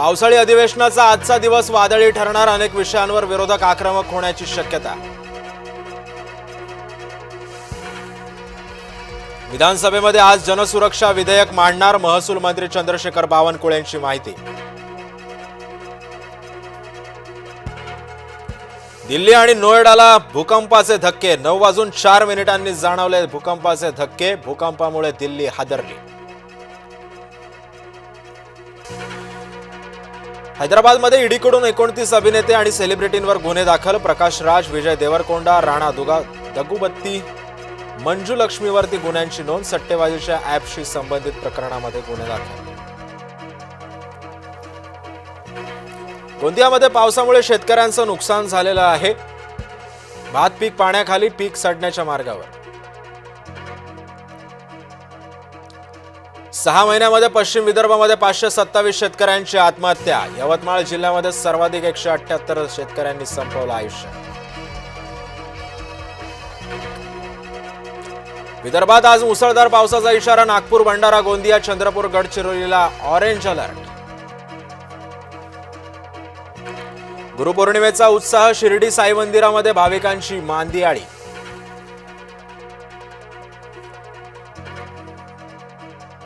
पावसाळी अधिवेशनाचा आजचा दिवस वादळी ठरणार अनेक विषयांवर विरोधक आक्रमक होण्याची शक्यता. विधानसभेमध्ये आज जनसुरक्षा विधेयक मांडणार महसूल मंत्री चंद्रशेखर बावनकुळे यांची माहिती. दिल्ली आणि नोएडाला भूकंपाचे धक्के नऊ वाजून चार मिनिटांनी जाणवले भूकंपाचे धक्के भूकंपामुळे दिल्ली हादरली. हैदराबादमध्ये ईडीकडून एकोणतीस अभिनेते आणि सेलिब्रिटींवर गुन्हे दाखल. प्रकाश राज विजय देवरकोंडा राणा दुगा दगुबत्ती मंजू लक्ष्मीवरती गुन्ह्यांची नोंद. सट्टेबाजीच्या ऍपशी संबंधित प्रकरणामध्ये गुन्हे दाखल. गोंदियामध्ये पावसामुळे शेतकऱ्यांचं नुकसान झालेलं आहे. भात पीक पाण्याखाली पीक सडण्याच्या मार्गावर. सहा महिन्यामध्ये पश्चिम विदर्भामध्ये पाचशे सत्तावीस शेतकऱ्यांची आत्महत्या. यवतमाळ जिल्ह्यामध्ये सर्वाधिक एकशे अठ्याहत्तर शेतकऱ्यांनी संपवलं आयुष्य. विदर्भात आज मुसळधार पावसाचा इशारा. नागपूर भंडारा गोंदिया चंद्रपूर गडचिरोलीला ऑरेंज अलर्ट गुरुपौर्णिमेचा उत्साह शिर्डी साई मंदिरामध्ये भाविकांची मांदियाळी.